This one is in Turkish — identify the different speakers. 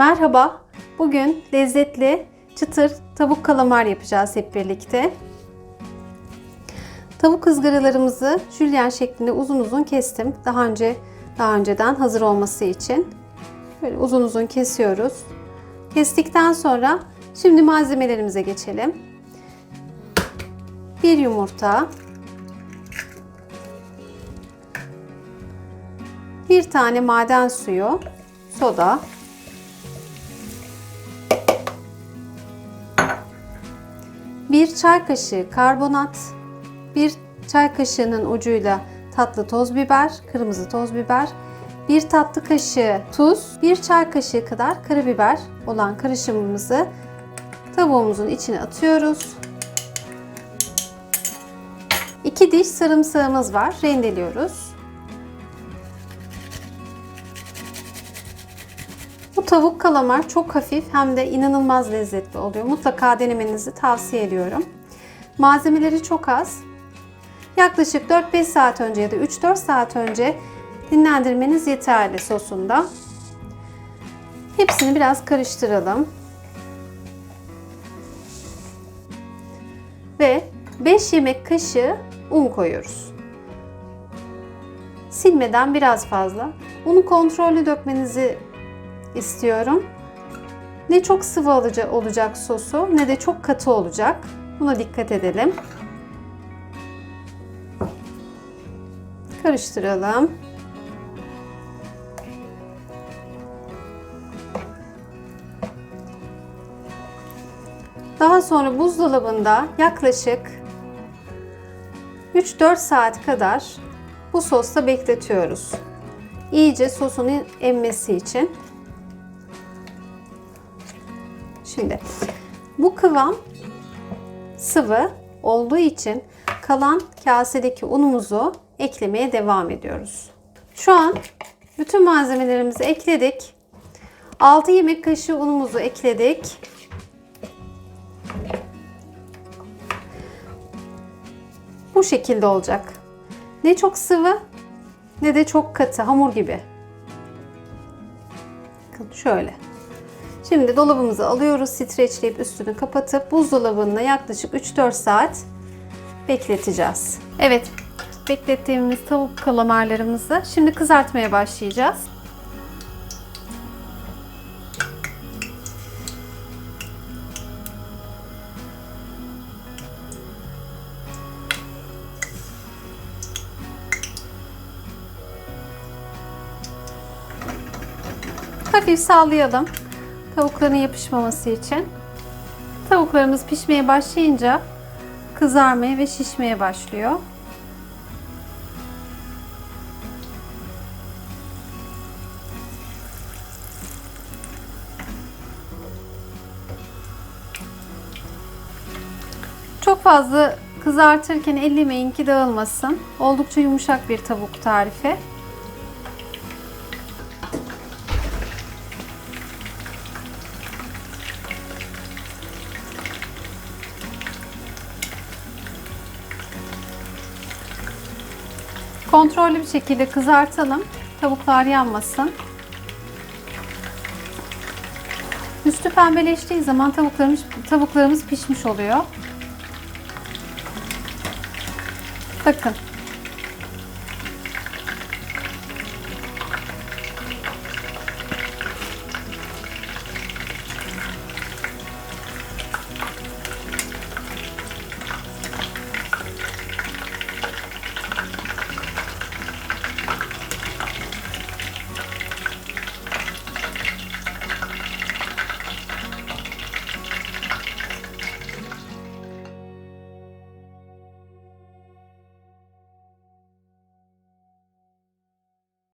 Speaker 1: Merhaba. Bugün lezzetli çıtır tavuk kalamar yapacağız hep birlikte. Tavuk ızgaralarımızı jülyen şeklinde uzun uzun kestim. Daha önce daha önceden hazır olması için. Böyle uzun uzun kesiyoruz. Kestikten sonra şimdi malzemelerimize geçelim. Bir yumurta, bir tane maden suyu, soda, bir çay kaşığı karbonat, bir çay kaşığının ucuyla tatlı toz biber, kırmızı toz biber, bir tatlı kaşığı tuz, bir çay kaşığı kadar karabiber olan karışımımızı tavuğumuzun içine atıyoruz. 2 diş sarımsağımız var. Rendeliyoruz. Bu tavuk kalamar çok hafif hem de inanılmaz lezzetli oluyor. Mutlaka denemenizi tavsiye ediyorum. Malzemeleri çok az. Yaklaşık 4-5 saat önce ya da 3-4 saat önce dinlendirmeniz yeterli sosunda. Hepsini biraz karıştıralım. Ve 5 yemek kaşığı un koyuyoruz. Silmeden biraz fazla. Unu kontrollü dökmenizi istiyorum. Ne çok sıvı olacak, olacak sosu ne de çok katı olacak. Buna dikkat edelim. Karıştıralım. Daha sonra buzdolabında yaklaşık 3-4 saat kadar bu sosta bekletiyoruz. İyice sosunu emmesi için. Şimdi bu kıvam sıvı olduğu için kalan kasedeki unumuzu eklemeye devam ediyoruz. Şu an bütün malzemelerimizi ekledik. 6 yemek kaşığı unumuzu ekledik. Bu şekilde olacak. Ne çok sıvı ne de çok katı hamur gibi. Bakın şöyle. Şimdi dolabımıza alıyoruz. Streçleyip üstünü kapatıp buzdolabında yaklaşık 3-4 saat bekleteceğiz. Evet, beklettiğimiz tavuk kalamarlarımızı şimdi kızartmaya başlayacağız. Hafif sallayalım. Tavukların yapışmaması için. Tavuklarımız pişmeye başlayınca kızarmaya ve şişmeye başlıyor. Çok fazla kızartırken ellemeyin ki dağılmasın. Oldukça yumuşak bir tavuk tarifi. Kontrollü bir şekilde kızartalım. Tavuklar yanmasın. Üstü pembeleştiği zaman tavuklarımız, tavuklarımız pişmiş oluyor. Bakın